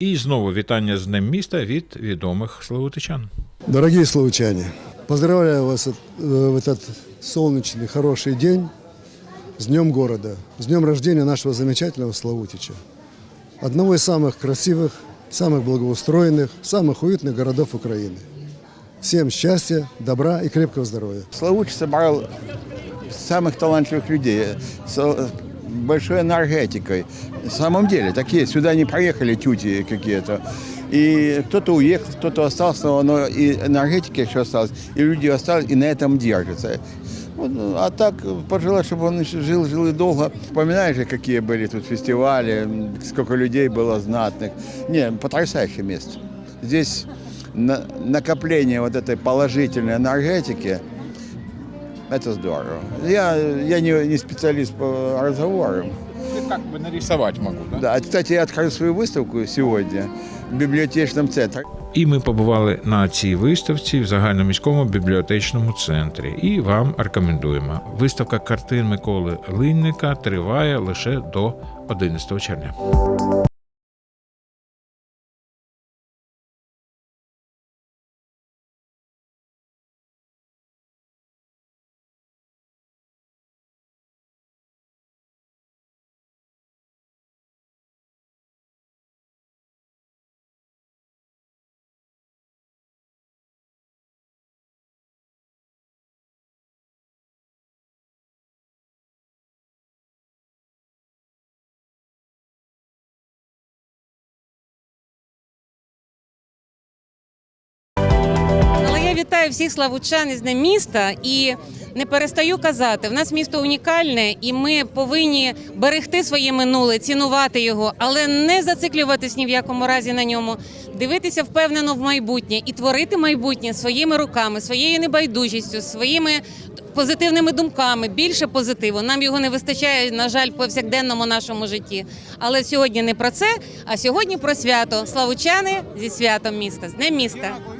І знову вітання з Днем міста від відомих славутичан. Дорогие славучане, поздравляю вас э, в этот солнечный, хороший день с Днем города, с днем рождения нашего замечательного Славутича. Одного из самых красивых, самых благоустроенных, самых уютных городов Украины. Всем счастья, добра и крепкого здоровья. Славуч собрал самых талантливых людей с э, большой энергетикой. На самом деле, такие сюда не проехали тюти какие-то. И кто-то уехал, кто-то остался, но, и энергетика еще осталась, и люди остались, и на этом держатся. А так, пожелать, чтобы он жил, жил и долго. Вспоминаешь же, какие были тут фестивали, сколько людей было знатных. Не, потрясающее место. Здесь на- накопление вот этой положительной энергетики, это здорово. Я, я не, не специалист по разговорам. Як би нарисувати можу, да? Да, кстати, я открыл свою выставку сегодня в библиотечном центре. І ми побували на цій виставці в загальноміському бібліотечному центрі. І вам рекомендуємо. Виставка картин Миколи Линника триває лише до 11 червня. Вітаю всіх славучан із Днем міста і не перестаю казати, в нас місто унікальне, і ми повинні берегти своє минуле, цінувати його, але не зациклюватись ні в якому разі на ньому, дивитися впевнено в майбутнє і творити майбутнє своїми руками, своєю небайдужістю, своїми позитивними думками. Більше позитиву. Нам його не вистачає, на жаль, повсякденному нашому житті. Але сьогодні не про це, а сьогодні про свято. Славучани зі святом міста, з Днем міста.